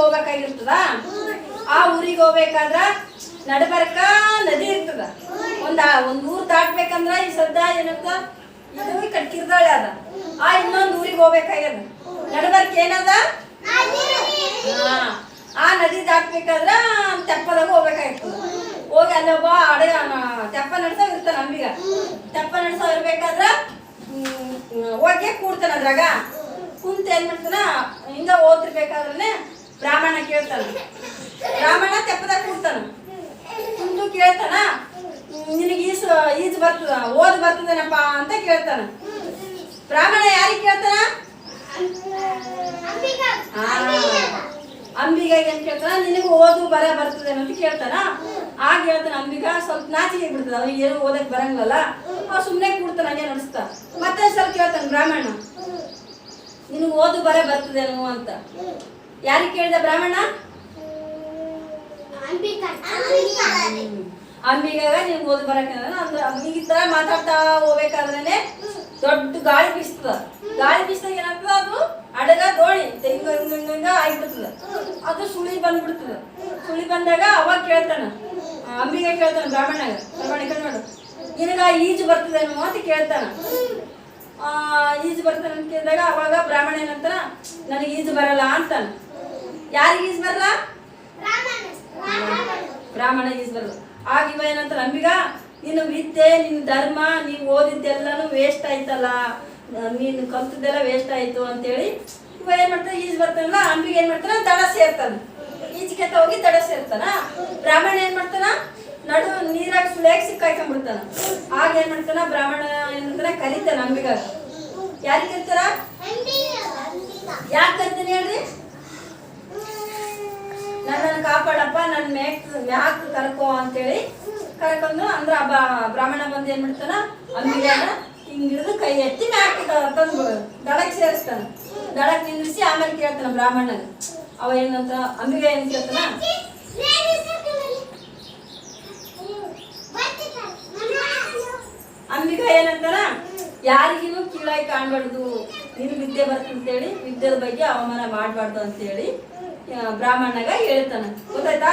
ಹೋಗ್ಬೇಕಾಗಿರ್ತದ? ಆ ಊರಿಗೆ ಹೋಗ್ಬೇಕಾದ್ರ ನಡಬರ್ಕ ನದಿ ಇರ್ತದ. ಒಂದ, ಒಂದ್ ಊರ್ ದಾಟ್ಬೇಕಂದ್ರ ಈ ಸದ್ದ ಏನಂತ ಇದು ಕಟ್ಕಿರ್ದಾಳೆ ಅದ. ಆ ಇನ್ನೊಂದ್ ಊರಿಗೆ ಹೋಗ್ಬೇಕಾಗ್ಯದ. ನಡಬರ್ಕ ಏನದ. ಆ ನದಿ ದಾಟ್ಬೇಕಾದ್ರ ತೆಪ್ಪದಾಗ ಹೋಗ್ಬೇಕಾಗಿರ್ತದ. ಹೋಗಿ ಅಲ್ಲೊಬ್ಬ ಅಡ ತೆಪ್ಪ ನಡ್ಸೋ ಇರ್ತ ಅಂಬಿಗ. ತೆಪ್ಪ ನಡ್ಸೋ ಇರ್ಬೇಕಾದ್ರ ಹೋಗಿ ಕೂಡ್ತಾನ ಅದ್ರಾಗ. ಕುಂತ ಏನ್ ಮಾಡ್ತಾನ? ಹಿಂಗ ಓದ್ತಿರ್ಬೇಕಾದ್ರೆ ಬ್ರಾಹ್ಮಣ ಕೇಳ್ತಾನ. ಬ್ರಾಹ್ಮಣ ತೆಪ್ಪದಾಗ ಕುಂತಾನ ಕುಂತು ಕೇಳ್ತಾನ, ನಿನಗೆ ಈಸು, ಈಜು ಬರ್ತದ, ಓದ್ ಬರ್ತದೇನಪ್ಪ ಅಂತ ಕೇಳ್ತಾನ. ಬ್ರಾಹ್ಮಣ ಯಾರಿಗೆ ಕೇಳ್ತಾನ? ಅಂಬಿಗ ಏನ್ ಕೇಳ್ತಾನ? ನಿನಗೆ ಓದು ಬರ ಬರ್ತದೆ ಅಂತ ಕೇಳ್ತಾನ. ಆಗ ಹೇಳ್ತಾನೆ ಅಂಬಿಗ ಸ್ವಲ್ಪ ನಾಚಿಕೆ ಬಿಡ್ತದ, ಅವ್ನಿಗೆ ಏನು ಓದಕ್ ಬರಂಗಲ್ಲ ಅವ್ ಸುಮ್ನೆ ಕೂಡ್ತಾನ, ಹಂಗೆ ನಡೆಸ್ತಾ ಮತ್ತೆ ಸ್ವಲ್ಪ ಕೇಳ್ತಾನ ಬ್ರಾಹ್ಮಣ ನಿನಗೆ ಓದು ಬರ ಬರ್ತದೇನೋ ಅಂತ. ಯಾರಿಗೆ ಕೇಳಿದೆ ಬ್ರಾಹ್ಮಣ? ಅಂಬಿಗಾಗ ನಿನ್ಗೆ ಓದು ಬರಕ್ಕೆ ಅಂದ್ರೆ ಅಂಬಿಗ ಈ ತರ ಮಾತಾಡ್ತಾ ಹೋಗ್ಬೇಕಾದ್ರೇನೆ ದೊಡ್ಡ ಗಾಳಿ ಬೀಸ್ತದ ಗಾಳಿ ಬೀಸಿದಾಗ ಏನಾಗ್ತದ ಅದು? ಅಡಗ ದೋಣಿ ತೆಂಗ ಹಿಂಗ ಆಗ್ಬಿಡ್ತದ. ಅದು ಸುಳಿ ಬಂದ್ಬಿಡ್ತದ. ಸುಳಿ ಬಂದಾಗ ಅವಾಗ ಕೇಳ್ತಾನ. ಅಂಬಿಗೆ ಕೇಳ್ತಾನ ಬ್ರಾಹ್ಮಣಗ ಬ್ರಾಹ್ಮಣ ಕಣ್ ನೋಡು. ನಿನಗ ಈಜು ಬರ್ತದೇನೋ ಅಂತ ಕೇಳ್ತಾನ. ಈಜು ಬರ್ತಾನೆ ಅಂತ ಕೇಳಿದಾಗ ಅವಾಗ ಬ್ರಾಹ್ಮಣ ಏನಂತಾನ, ನನಗೆ ಈಜು ಬರಲ್ಲ ಅಂತಾನ. ಯಾರಿಗೆ ಈಜು ಬರಲ್ಲ? ಬ್ರಾಹ್ಮಣ ಈಜು ಬರಲ್ಲ. ಆಗ ಇವ ಏನಂತ ಅಂಬಿಗ ನೀನು ವಿದ್ಯೆ, ನಿನ್ನ ಧರ್ಮ ನೀವು ಓದಿದ್ದೆಲ್ಲನೂ ವೇಸ್ಟ್ ಆಯ್ತಲ್ಲ. ನೀನು ಕಲ್ತದ್ದೆಲ್ಲ ವೇಸ್ಟ್ ಆಯ್ತು ಅಂತೇಳಿ ಇವ ಏನ್ ಮಾಡ್ತಾನೆ, ಈಜು ಬರ್ತಾನಲ್ಲ ಅಂಬಿಗ ಏನ್ ಮಾಡ್ತಾನ, ದಡ ಸೇರ್ತಾನ. ಈಜಿಗೆ ಹೋಗಿ ದಡ ಸೇರ್ತಾನ. ಬ್ರಾಹ್ಮಣ ಏನ್ ಮಾಡ್ತಾನ, ನಡು ನೀರಾಗ ಸುಳಿಯಾಗಿ ಸಿಕ್ಕಾಯ್ಕೊಂಡ್ಬಿಡ್ತಾನ. ಆಗ ಏನ್ ಮಾಡ್ತಾನ, ಬ್ರಾಹ್ಮಣ ಏನಂತಾನೆ ಕಲಿತಾನ ಅಂಬಿಗ. ಯಾರಿಗೆ ಕರ್ತಾರ? ಯಾಕೆ ಕರ್ತೀನಿ ಹೇಳ್ರಿ? ನನ್ನನ್ನು ಕಾಪಾಡಪ್ಪ ನನ್ನ ಮ್ಯಾಕ್ ಮ್ಯಾಕ್ ಕರ್ಕೋ ಅಂತೇಳಿ ಕರ್ಕೊಂಡು ಅಂದ್ರೆ ಆ ಬ್ರಾಹ್ಮಣ ಬಂದು ಏನ್ ಮಾಡ್ತಾನ? ಅಂಬಿಗಾನ ಹಿಂಗ್ ಹಿಡಿದು ಕೈ ಎತ್ತಿ ಮ್ಯಾಕ್ ತಂದು ದಡಕ್ ಸೇರಿಸ್ತಾನ. ದಡಕ್ ನಿಲ್ಲಿಸಿ ಆಮೇಲೆ ಕೇಳ್ತಾನ ಬ್ರಾಹ್ಮಣನ. ಅವ ಏನಂತ ಅಂಬಿಗ ಏನ್ ಕೇಳ್ತಾನ? ಅಂಬಿಗ ಏನಂತಾನ? ಯಾರಿಗಿನೂ ಕೀಳಾಗಿ ಕಾಣ್ಬಾರ್ದು ನಿನ್ ವಿದ್ಯೆ ಬರ್ತಂತೇಳಿ ವಿದ್ಯೆದ ಬಗ್ಗೆ ಅವಮಾನ ಮಾಡಬಾರ್ದು ಅಂತೇಳಿ ಹೇಳಿ ಬ್ರಾಹ್ಮಣಗ ಹೇಳ್ತಾನ. ಗೊತ್ತಾಯ್ತಾ?